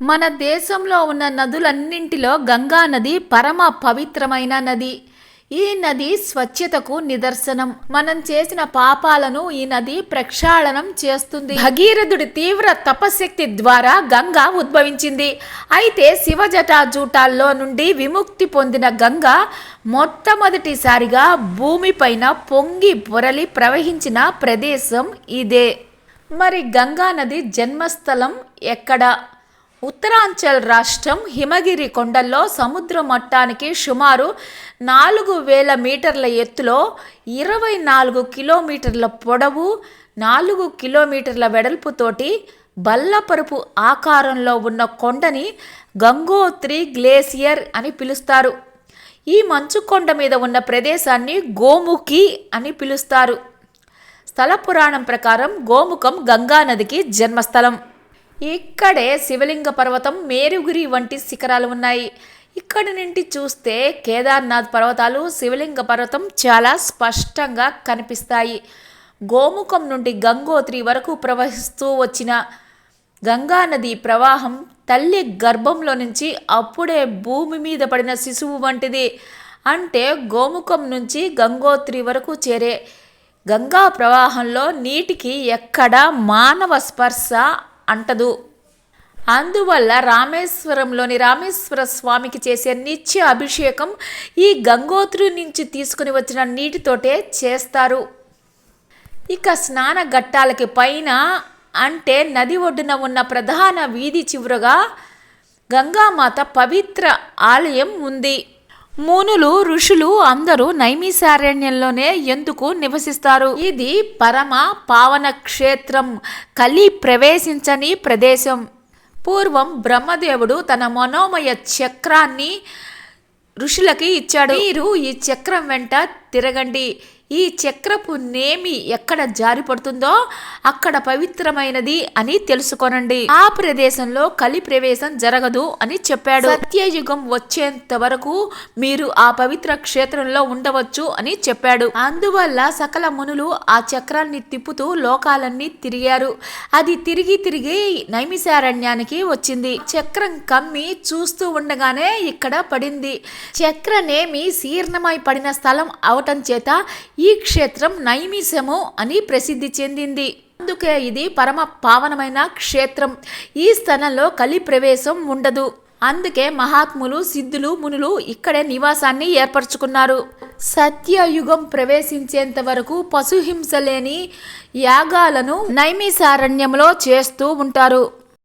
మన దేశంలో ఉన్న నదులన్నింటిలో గంగా నది పరమ పవిత్రమైన నది. ఈ నది స్వచ్ఛతకు నిదర్శనం. మనం చేసిన పాపాలను ఈ నది ప్రక్షాళనం చేస్తుంది. భగీరథుడి తీవ్ర తపశక్తి ద్వారా గంగా ఉద్భవించింది. అయితే శివజటాజూటాల్లో నుండి విముక్తి పొందిన గంగా మొట్టమొదటిసారిగా భూమిపైన పొంగి పొరలి ప్రవహించిన ప్రదేశం ఇదే. మరి గంగా నది జన్మస్థలం ఎక్కడ? ఉత్తరాంచల్ రాష్ట్రం హిమగిరి కొండల్లో సముద్ర మట్టానికి సుమారు నాలుగు వేల మీటర్ల ఎత్తులో ఇరవై నాలుగు కిలోమీటర్ల పొడవు నాలుగు కిలోమీటర్ల వెడల్పుతోటి బల్లపరుపు ఆకారంలో ఉన్న కొండని గంగోత్రి గ్లేసియర్ అని పిలుస్తారు. ఈ మంచు కొండ మీద ఉన్న ప్రదేశాన్ని గోముఖి అని పిలుస్తారు. స్థల పురాణం ప్రకారం గోముఖం గంగా నదికి జన్మస్థలం. ఇక్కడే శివలింగ పర్వతం మేరుగురి వంటి శిఖరాలు ఉన్నాయి. ఇక్కడి నుండి చూస్తే కేదార్నాథ్ పర్వతాలు శివలింగ పర్వతం చాలా స్పష్టంగా కనిపిస్తాయి. గోముఖం నుండి గంగోత్రి వరకు ప్రవహిస్తూ వచ్చిన గంగా నది ప్రవాహం తల్లి గర్భంలో నుంచి అప్పుడే భూమి మీద పడిన శిశువు వంటిది. అంటే గోముఖం నుంచి గంగోత్రి వరకు చేరే గంగా ప్రవాహంలో నీటికి ఎక్కడ మానవ స్పర్శ అంటదు. అందువల్ల రామేశ్వరంలోని రామేశ్వర స్వామికి చేసే నిత్య అభిషేకం ఈ గంగోత్రి నుంచి తీసుకుని వచ్చిన నీటితోటే చేస్తారు. ఇక స్నాన ఘట్టాలకి పైన అంటే నది ఒడ్డున ఉన్న ప్రధాన వీధి చివరగా గంగామాత పవిత్ర ఆలయం ఉంది. మునులు ఋషులు అందరూ నైమిసారణ్యంలోనే ఎందుకు నివసిస్తారు? ఇది పరమ పావన క్షేత్రం కలి ప్రవేశించని ప్రదేశం. పూర్వం బ్రహ్మదేవుడు తన మనోమయ చక్రాన్ని ఋషులకి ఇచ్చాడు. మీరు ఈ చక్రం వెంట తిరగండి. ఈ చక్రపు నేమి ఎక్కడ జారి పడుతుందో అక్కడ పవిత్రమైనది అని తెలుసుకోనండి. ఆ ప్రదేశంలో కలి ప్రవేశం జరగదు అని చెప్పాడు. సత్యయుగం వచ్చేంత వరకు మీరు ఆ పవిత్ర క్షేత్రంలో ఉండవచ్చు అని చెప్పాడు. అందువల్ల సకల మునులు ఆ చక్రాన్ని తిప్పుతూ లోకాలన్నీ తిరిగారు. అది తిరిగి తిరిగి నైమిసారణ్యానికి వచ్చింది. చక్రం కమ్మి చూస్తూ ఉండగానే ఇక్కడ పడింది. చక్రనేమి శీర్ణమై పడిన స్థలం అవటం చేత ఈ క్షేత్రం నైమిషము అని ప్రసిద్ధి చెందింది. అందుకే ఇది పరమ పావనమైన క్షేత్రం. ఈ స్థలంలో కలి ప్రవేశం ఉండదు. అందుకే మహాత్ములు సిద్ధులు మునులు ఇక్కడే నివాసాన్ని ఏర్పరచుకున్నారు. సత్యయుగం ప్రవేశించేంత వరకు పశుహింస లేని యాగాలను నైమిసారణ్యంలో చేస్తూ ఉంటారు.